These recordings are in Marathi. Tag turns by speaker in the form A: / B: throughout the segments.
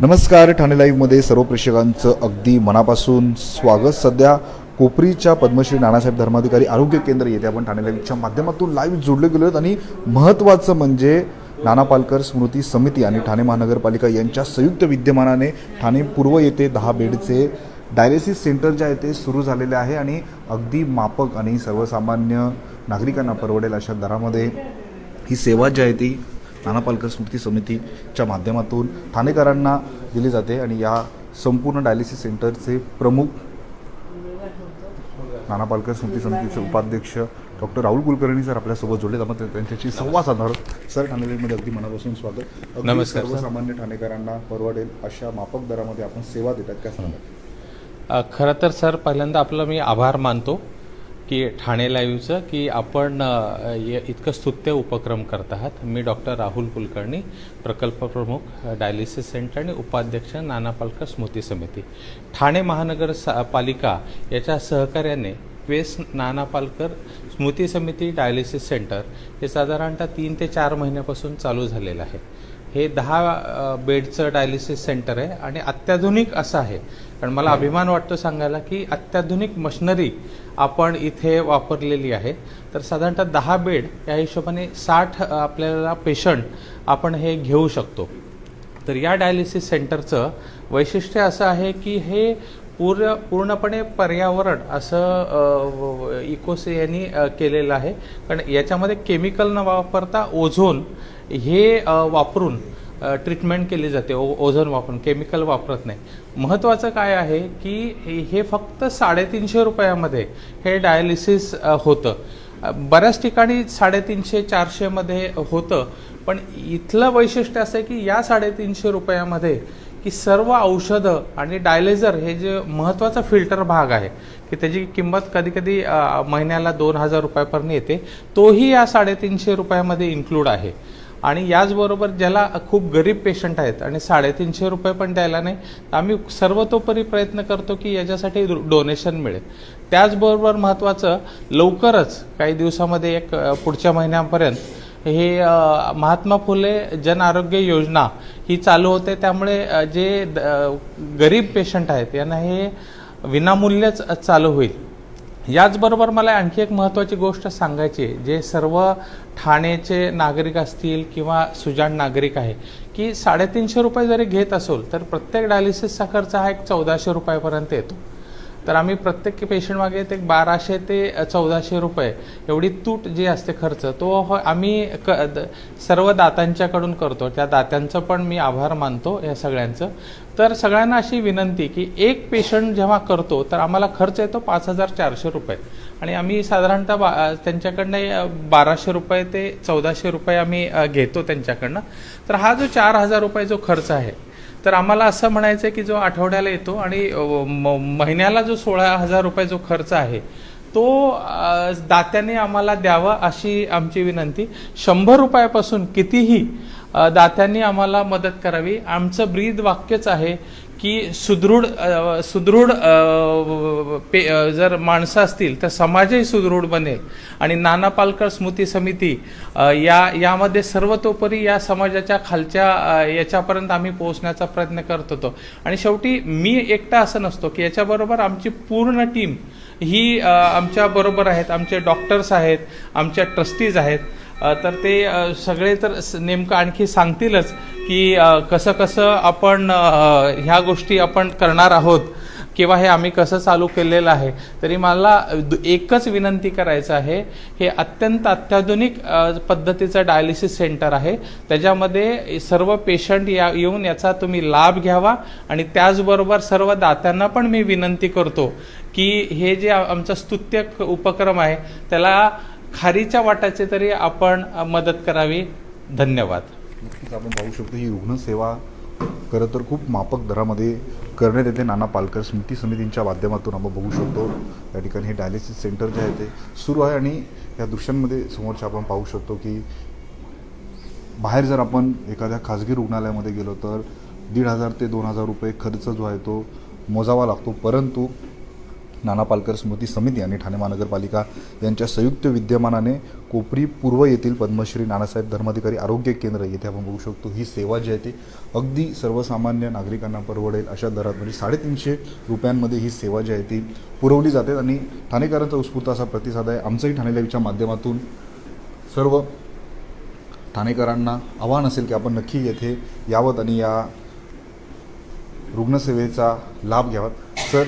A: नमस्कार ठाणे लाईव्हमध्ये सर्व प्रेक्षकांचं अगदी मनापासून स्वागत. सध्या कोपरीच्या पद्मश्री नानासाहेब धर्माधिकारी आरोग्य केंद्र येथे आपण ठाणे लाईव्हच्या माध्यमातून लाईव्ह जोडले गेलो आहेत आणि महत्त्वाचं म्हणजे नाना पालकर स्मृती समिती आणि ठाणे महानगरपालिका यांच्या संयुक्त विद्यमानाने ठाणे पूर्व येथे दहा बेडचे डायलिसिस सेंटर जे आहे ते सुरू झालेले आहे आणि अगदी मापक आणि सर्वसामान्य नागरिकांना परवडेल अशा दरामध्ये ही सेवा जी आहे ती नाना पालकर स्मृती समितीच्या माध्यमातून ठाणेकरांना दिली जाते आणि या संपूर्ण डायलिसिस सेंटरचे प्रमुख नाना पालकर स्मृती समितीचे उपाध्यक्ष डॉक्टर राहुल कुलकर्णी सर आपल्यासोबत जोडले आपण त्यांच्याशी संवाद साधणार. सर ठाणेमध्ये अगदी मनापासून स्वागत
B: नमस्कार, सर.
A: सर्वसामान्य ठाणेकरांना परवडेल अशा मापक दरामध्ये आपण सेवा देतात काय सांगतात
B: अ, खरं तर सर पहिल्यांदा आपलं मी आभार मानतो की ठाणे लाईव्हचं की आपण इतकं स्तुत्य उपक्रम करत आहात. मी डॉक्टर राहुल कुलकर्णी प्रकल्प प्रमुख डायलिसिस सेंटर आणि उपाध्यक्ष नाना पालकर स्मृती समिती. ठाणे महानगर सा- पालिका याच्या सहकार्याने क्वेस नाना पालकर स्मृती समिती डायलिसिस सेंटर हे साधारणतः तीन ते चार महिन्यापासून चालू झालेलं आहे. हे दहा बेडचं डायलिसिस सेंटर आहे आणि अत्याधुनिक असं आहे. कारण मला अभिमान वाटतो सांगायला की अत्याधुनिक मशिनरी आपण इथे वापरलेली आहे. तर साधारणतः दहा बेड या हिशोबाने साठ आपल्याला पेशंट आपण हे घेऊ शकतो. तर या डायलिसिस सेंटरचं वैशिष्ट्य असं आहे की हे पूर्ण पूर्णपणे पर्यावरण असं इकोसे यांनी केलेलं आहे. कारण याच्यामध्ये केमिकल न वापरता ओझोन हे वापरून ट्रीटमेंट केली जाते. ओ ओझोन वापरून केमिकल वापरत नाही. महत्त्वाचं काय आहे की हे- फक्त साडेतीनशे रुपयामध्ये हे डायलिसिस होतं. बऱ्याच ठिकाणी साडेतीनशे चारशेमध्ये होतं पण इथलं वैशिष्ट्य असं आहे की या साडेतीनशे रुपयामध्ये की सर्व औषधं आणि डायलेझर हे जे महत्त्वाचा फिल्टर भाग आहे की त्याची किंमत कधी कधी महिन्याला दोन हजार रुपयापर्यंत येते तोही या साडेतीनशे रुपयामध्ये इन्क्लूड आहे. आणि याचबरोबर ज्याला खूप गरीब पेशंट आहेत आणि साडेतीनशे रुपये पण द्यायला नाही तर आम्ही सर्वतोपरी प्रयत्न करतो की याच्यासाठी डोनेशन मिळेल. त्याचबरोबर महत्त्वाचं लवकरच काही दिवसामध्ये एक पुढच्या महिन्यापर्यंत हे महात्मा फुले जन आरोग्य योजना ही चालू होते. त्यामुळे जे द- गरीब पेशंट आहेत यांना हे विनामूल्यच चालू होईल. याचबरोबर मला आणखी एक महत्त्वाची गोष्ट सांगायची आहे जे सर्व ठाणेचे नागरिक असतील किंवा सुजाण नागरिक आहे की साडेतीनशे रुपये जरी घेत असेल तर प्रत्येक डायलिसिसचा खर्च हा एक चौदाशे रुपयापर्यंत येतो. तर आम्ही प्रत्येक पेशंट मागे ते बाराशे ते चौदाशे रुपये. एवढी तूट जी असते खर्च तो हो आम्ही क द- सर्व दात्यांच्याकडून करतो. त्या दात्यांचं पण मी आभार मानतो या सगळ्यांचं. तर सगळ्यांना अशी विनंती की एक पेशंट जेव्हा करतो तर आम्हाला खर्च येतो पाच हजार चारशे रुपये. आणि आम्ही साधारणतः बा त्यांच्याकडनं बाराशे रुपये ते चौदाशे रुपये आम्ही घेतो त्यांच्याकडनं. तर हा जो चार हजार रुपये जो खर्च आहे तर आम्हाला असं म्हणायचं आहे की जो आठवड्याला येतो आणि म- महिन्याला जो सोळा हजार रुपये जो खर्च आहे तो दात्याने आम्हाला द्यावा अशी आमची विनंती. शंभर रुपयापासून कितीही दात्यांनी आम्हाला मदत करावी. आमचं ब्रीद वाक्यच आहे की सुदृढ सुदृढ पे जर माणसं असतील तर समाजही सुदृढ बनेल. आणि नाना पालकर स्मृती समिती या यामध्ये सर्वतोपरी या समाजाच्या खालच्या याच्यापर्यंत आम्ही पोहोचण्याचा प्रयत्न करत होतो. आणि शेवटी मी एकटा असं नसतो की याच्याबरोबर आमची पूर्ण टीम ही आमच्या बरोबर आहेत. आमचे डॉक्टर्स आहेत आमच्या ट्रस्टीज आहेत. तर ते सगळे तर नेमकं आणखी सांगतीलच की कसं कसं आपण ह्या गोष्टी आपण करणार आहोत किंवा हे आम्ही कसं चालू केलेलं आहे. तरी मला दु- एकच विनंती करायचं आहे हे अत्यंत अत्याधुनिक पद्धतीचं डायलिसिस सेंटर आहे. त्याच्यामध्ये सर्व पेशंट या येऊन याचा तुम्ही लाभ घ्यावा आणि त्याचबरोबर सर्व दात्यांना पण मी विनंती करतो की हे जे आमचं आमचा स्तुत्य उपक्रम आहे त्याला खारीच्या वाटाचे तरी आपण मदत करावी. धन्यवाद.
A: नक्कीच आपण पाहू शकतो ही रुग्णसेवा खरं तर खूप मापक दरामध्ये करण्यात येते. नाना पालकर स्मृती समितींच्या माध्यमातून आपण बघू शकतो. या ठिकाणी हे डायलिसिस सेंटर जे आहे ते सुरू आहे आणि या दृश्यांमध्ये समोरच्या आपण पाहू शकतो की बाहेर जर आपण एखाद्या खाजगी रुग्णालयामध्ये गेलो तर दीड हजार ते दोन हजार रुपये खर्च जो आहे तो मोजावा लागतो. परंतु नाना पालकर स्मृती समिती आणि ठाणे महानगरपालिका यांच्या संयुक्त विद्यमानाने कोपरी पूर्व येथील पद्मश्री नानासाहेब धर्माधिकारी आरोग्य केंद्र येथे आपण बघू शकतो. ही सेवा जी आहे ती अगदी सर्वसामान्य नागरिकांना परवडेल अशा दरात म्हणजे साडेतीनशे रुपयांमध्ये ही सेवा जी आहे ती पुरवली जाते. आणि ठाणेकरांचा उत्स्फूर्त असा प्रतिसाद आहे. आमचंही ठाणे लाईव्हच्या माध्यमातून सर्व ठाणेकरांना आव्हान असेल की आपण नक्की येथे यावत आणि या रुग्णसेवेचा लाभ घ्यावा. तर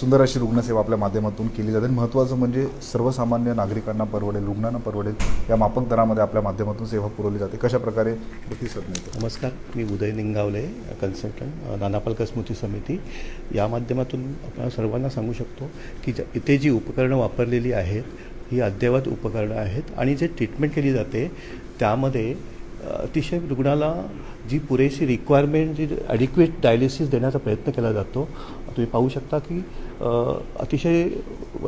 A: सुंदर अशी रुग्णसेवा आपल्या माध्यमातून केली जाते. महत्त्वाचं म्हणजे सर्वसामान्य नागरिकांना परवडेल रुग्णांना परवडेल या मापक दरामध्ये आपल्या माध्यमातून सेवा पुरवली जाते. कशाप्रकारे प्रतिसाद मिळतो?
C: नमस्कार मी उदय निंगावले कन्सल्टंट नानापालकर स्मृती समिती. या माध्यमातून आपण सर्वांना सांगू शकतो की इथे जी उपकरणं वापरलेली आहेत ही अद्ययावत उपकरणं आहेत आणि जे ट्रीटमेंट केली जाते त्यामध्ये अतिशय रुग्णाला जी पुरेशी रिक्वायरमेंट जी ॲडिक्वेट डायलिसिस देण्याचा प्रयत्न केला जातो तुम्ही पाहू शकता की अतिशय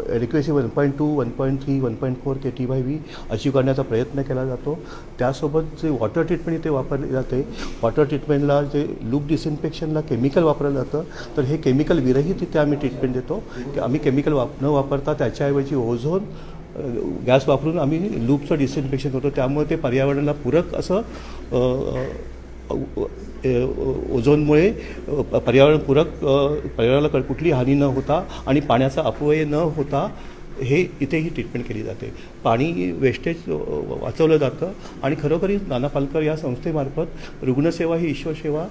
C: adequacy one point two one point three one point four K T Y V achieve करण्याचा प्रयत्न केला जातो. त्यासोबत जे वॉटर ट्रीटमेंट इथे वापरले जाते वॉटर ट्रीटमेंटला जे लूप डिसइन्फेक्शनला केमिकल वापरलं जातं तर हे केमिकल विरहित इथे आम्ही ट्रीटमेंट देतो. की आम्ही केमिकल वाप न वापरता त्याच्याऐवजी ओझोन गॅस वापरून आम्ही लूपचं डिसइन्फेक्शन करतो. त्यामुळे ते पर्यावरणाला पूरक असं ओझोनमुळे पर्यावरणपूरक पर्यावरणाला क- कुठली हानी न होता आणि पाण्याचा अपव्यय न होता हे इथेही ट्रीटमेंट केली जाते. पाणी वेस्टेज वाचवलं जातं आणि खरोखरीच नाना पालकर या संस्थेमार्फत रुग्णसेवा ही ईश्वरसेवा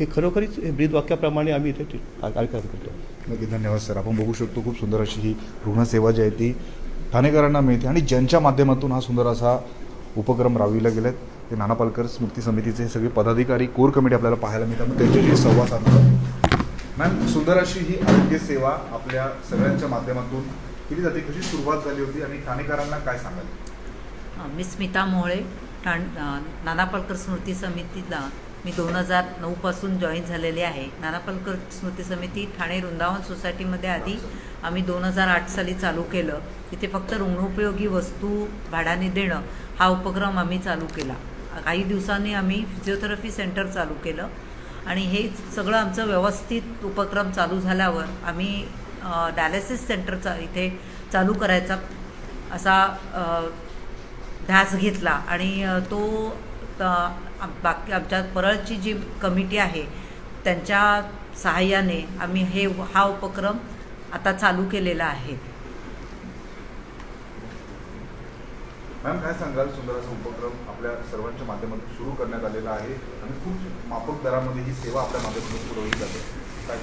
C: हे खरोखरीच हे ब्रीदवाक्याप्रमाणे आम्ही इथे कार्यक्रम करतो.
A: नक्की धन्यवाद सर. आपण बघू शकतो खूप सुंदर अशी ही रुग्णसेवा जी आहे ती ठाणेकरांना मिळते आणि ज्यांच्या माध्यमातून हा सुंदर असा उपक्रम राबविला गेलाय. ते नाना पालकर स्मृती समितीचे सगळे पदाधिकारी कोर कमिटी आपल्याला पाहायला मिळतात. मग त्यांच्याशी संवाद साधतात मॅम सुंदर अशी ही आरोग्य सेवा आपल्या सगळ्यांच्या माध्यमातून केली जाते. कशी सुरुवात झाली होती आणि ठाणेकरांना काय सांगाल?
D: मी स्मिता मोहळे ठाण नाना पालकर स्मृती समितीला मी दोन हजार नऊपासून जॉईन झालेले आहे. नाना पालकर स्मृती समिती ठाणे वृंदावन सोसायटीमध्ये आधी आम्ही दोन हजार आठ साली चालू केलं. तिथे फक्त रुग्णोपयोगी वस्तू भाड्याने देणं हा उपक्रम आम्ही चालू केला. काही दिवसांनी आम्ही फिजिओथेरपी सेंटर चालू केलं. आणि हे सगळं आमचं व्यवस्थित उपक्रम चालू झाल्यावर आम्ही डायलिसिस सेंटरचा इथे चालू करायचा असा ध्यास घेतला. आणि तो आम- बाकी आमच्या परळची जी कमिटी आहे त्यांच्या सहाय्याने आम्ही हे हा उपक्रम आता चालू केलेला आहे.
A: मॅम काय सांगाल? सुंदर असा उपक्रम आपल्या सर्वांच्या माध्यमातून सुरू करण्यात आलेला आहे आणि खूप माफक दरामध्ये ही सेवा आपल्या माध्यमातून पुरवली जाते. काय?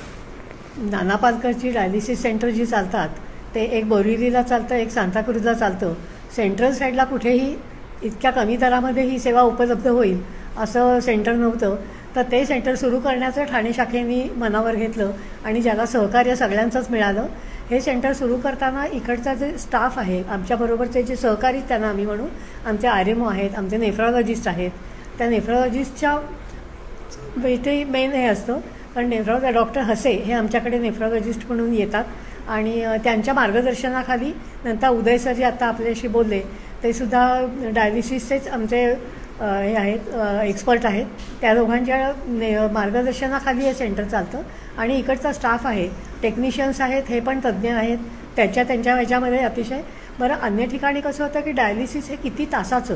E: नाना पालकरची डायलिसिस सेंटर जी चालतात ते एक बोरिवलीला चालतं एक सांताक्रूजला चालतं. सेंट्रल साईडला कुठेही इतक्या कमी दरामध्ये ही सेवा उपलब्ध होईल असं सेंटर नव्हतं. तर ते सेंटर सुरू करण्याचं ठाणे शाखेने मनावर घेतलं आणि ज्याला सहकार्य सगळ्यांचंच मिळालं. हे सेंटर सुरू करताना इकडचा जे स्टाफ आहे आमच्याबरोबरचे जे सहकारी त्यांना आम्ही म्हणू आमचे आर एम ओ आहेत आमचे नेफ्रॉलॉजिस्ट आहेत. त्या नेफ्रॉलॉजिस्टच्या इथे मेन हे असतं कारण नेफ्रॉलॉ डॉक्टर हसे हे आमच्याकडे नेफ्रॉलॉजिस्ट म्हणून येतात. आणि त्यांच्या मार्गदर्शनाखाली नंतर उदय सर जे आता आपल्याशी बोलले ते सुद्धा डायलिसिसचेच आमचे हे आहेत एक्सपर्ट आहेत. त्या दोघांच्या ने मार्गदर्शनाखाली हे सेंटर चालतं. आणि इकडचा स्टाफ आहे. टेक्निशियन्स आहेत हे पण तज्ज्ञ आहेत. त्यांच्या त्यांच्या ह्याच्यामध्ये अतिशय. बरं अन्य ठिकाणी कसं होतं की डायलिसिस हे किती तासाचं?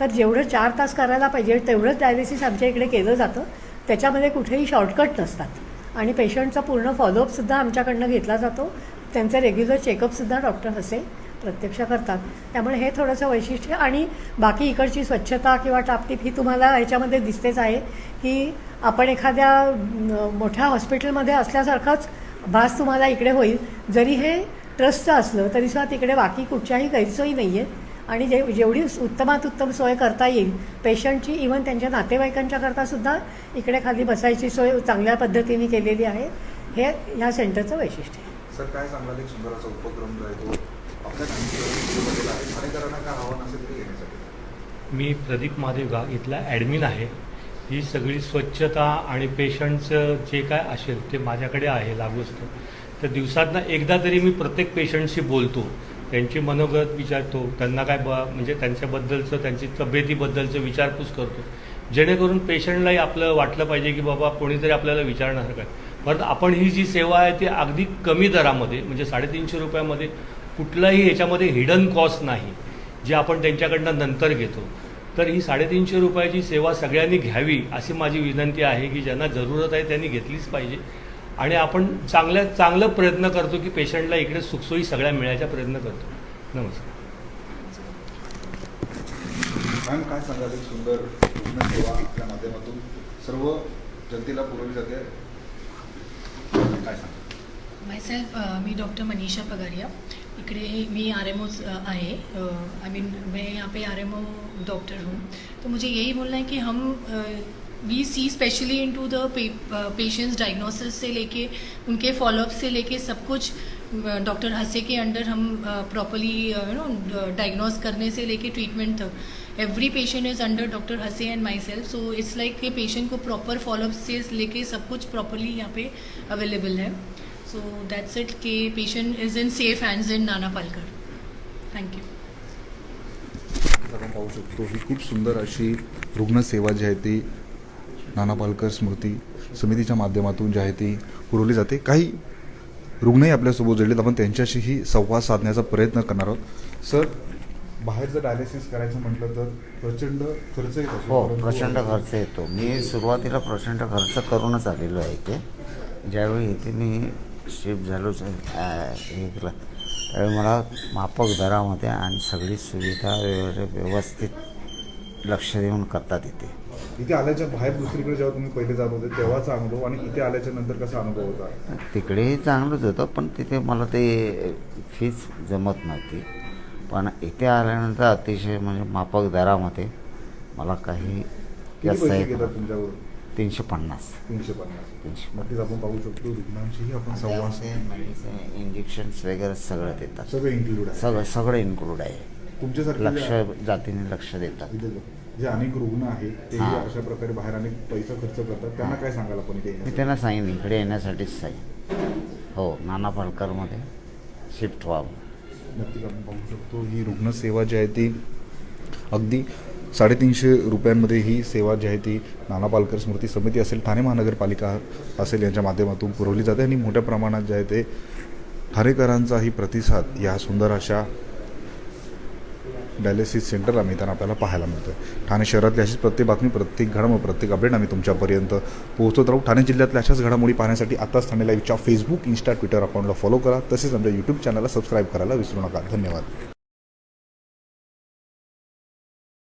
E: तर जेवढं चार तास करायला पाहिजे तेवढंच डायलिसिस आमच्या इकडे केलं जातं. त्याच्यामध्ये कुठेही शॉर्टकट नसतात. आणि पेशंटचा पूर्ण फॉलोअपसुद्धा आमच्याकडनं घेतला जातो. त्यांचं रेग्युलर चेकअपसुद्धा डॉक्टर हसे प्रत्यक्ष करतात. त्यामुळे हे थोडंसं वैशिष्ट्य आणि बाकी इकडची स्वच्छता किंवा टापटीप ही तुम्हाला ह्याच्यामध्ये दिसतेच आहे की आपण एखाद्या मोठ्या हॉस्पिटलमध्ये असल्यासारखाच भास तुम्हाला इकडे होईल. जरी हे ट्रस्टचं असलं तरीसुद्धा तिकडे बाकी कुठच्याही गैरसोयी नाही आहेत आणि जे जेवढी उत्तमात उत्तम सोय करता येईल पेशंटची इवन त्यांच्या नातेवाईकांच्याकरता सुद्धा इकडे खाली बसायची सोय चांगल्या पद्धतीने केलेली आहे. हे ह्या सेंटरचं वैशिष्ट्य आहे.
A: सर काय सांगाल? एक सुंदर असा उपक्रम जो आहे तो
F: मी प्रदीप महादेव गाव इथला ॲडमिन आहे. ही सगळी स्वच्छता आणि पेशंटचं जे काय असेल ते माझ्याकडे आहे लागूस्तव तर दिवसातनं एकदा तरी मी प्रत्येक पेशंटशी बोलतो. त्यांची मनोगत विचारतो. त्यांना काय ब म्हणजे त्यांच्याबद्दलचं त्यांची तब्येतीबद्दलचं विचारपूस करतो. जेणेकरून पेशंटलाही आपलं वाटलं पाहिजे की बाबा कोणीतरी आपल्याला विचारणार काय. परत आपण ही जी सेवा आहे ती अगदी कमी दरामध्ये म्हणजे साडेतीनशे रुपयामध्ये कुठलाही याच्यामध्ये हिडन कॉस्ट नाही जे आपण त्यांच्याकडनं नंतर घेतो. तर ही साडेतीनशे रुपयाची सेवा सगळ्यांनी घ्यावी अशी माझी विनंती आहे की ज्यांना जरूरत आहे त्यांनी घेतलीच पाहिजे. आणि आपण चांगल्या चांगलं प्रयत्न करतो की पेशंटला इकडे सुखसोयी सगळ्या मिळायचा प्रयत्न करतो. नमस्कार.
A: मॅम काय सांगाल? एक सुंदर सेवा आपल्या माध्यमातून सर्व जनतेला पुरवली जाते. काय सांगा
G: मायसेल्फ मी डॉक्टर मनीषा पगारिया. इकडे मी आर एम आहे. आई मीन मैं यहाँ पे आर एम ओ डॉक्टर हूँ. तो मुझे यही बोलना है कि हम we see specially into the patients diagnosis से लेके, उनके फॉलोअप से लेके सब कुछ डॉक्टर हंसे के अंडर हम प्रॉपरली यू नो डायग्नोस करने से लेके ट्रीटमेंट तक. Every patient is under doctor Hanse and myself so it's like कि पेशेंट को प्रॉपर फॉलोअप से लेके सब कुछ प्रॉपरली यहाँ पे अवेलेबल है. सो दैट्स इट कि patient is in safe hands in Nana Palkar thank you
A: आपण पाहू शकतो ही खूप सुंदर अशी रुग्णसेवा जी आहे ती नाना पालकर स्मृती समितीच्या माध्यमातून जी आहे ती पुरवली जाते. काही रुग्णही आपल्यासोबत जोडलेत. आपण त्यांच्याशीही संवाद साधण्याचा प्रयत्न करणार आहोत. सर बाहेर जर डायलिसिस करायचं म्हटलं तर प्रचंड खर्च येत.
H: हो प्रचंड खर्च येतो. मी सुरुवातीला प्रचंड खर्च करूनच आलेलो आहे इथे. ज्यावेळी इथे मी शिफ्ट झालो हे केलं. त्यावेळी मला माफक दरामध्ये आणि सगळी सुविधा व्यव- व्यवस्थित लक्ष देऊन करतात इथे.
A: इथे आल्याच्या बाहेर दुसरीकडे जेव्हा तुम्ही पहिले जात होते तेव्हाचा अनुभव आणि इथे आल्याच्यानंतर कसा अनुभव होता?
H: तिकडेही चांगलंच होतं पण तिथे मला ते फीस जमत नव्हती. पण इथे आल्यानंतर अतिशय म्हणजे माफक दरामध्ये मला काही जास्त
A: तुमच्याकडून
H: तीनशे पन्नास.
A: तीनशे पन्नास.
H: तीनशे
A: नक्कीच आपण पाहू शकतो रुग्णांशीही आपण संवाद
H: इंजेक्शन्स वगैरे सगळं देतात.
A: सगळं इन्क्लूड आहे.
H: सगळं सगळं इन्क्लूड आहे.
A: तुमच्यासारखे
H: लक्ष जातीने लक्ष देतात.
A: जे अनेक रुग्ण आहेत ते. अशा प्रकारे बाहेर अनेक पैसा खर्च करतात. त्यांना काय सांगाल आपण इथे
H: मी? त्यांना सांगेन इकडे येण्यासाठीच सांगेन. हो नाना पालकरमध्ये शिफ्ट व्हावं.
A: नक्कीच आपण पाहू शकतो. ही रुग्णसेवा जी आहे ती अगदी साडेतीनशे रुपयांमध्ये ही सेवा जी आहे ती नाना पालकर स्मृती समिती असेल ठाणे महानगरपालिका असेल यांच्या माध्यमातून पुरवली जाते आणि मोठ्या प्रमाणात जे आहे ते ठाणेकरांचाही प्रतिसाद या सुंदर अशा डायलिसिस सेंटरला मिळताना आपल्याला पाहायला मिळतं ठाणे शहरातली अशीच प्रत्येक बातमी प्रत्येक घडामोड प्रत्येक अपडेट आम्ही तुमच्यापर्यंत पोहोचत राहू. ठाणे जिल्ह्यातल्या अशाच घडामोडी पाहण्यासाठी आताच ठाणे लाईव्हच्या फेसबुक इन्स्टा ट्विटर अकाउंटला फॉलो करा. तसेच आमच्या यूट्यूब चॅनलला सबस्क्राईब करायला विसरू नका. धन्यवाद.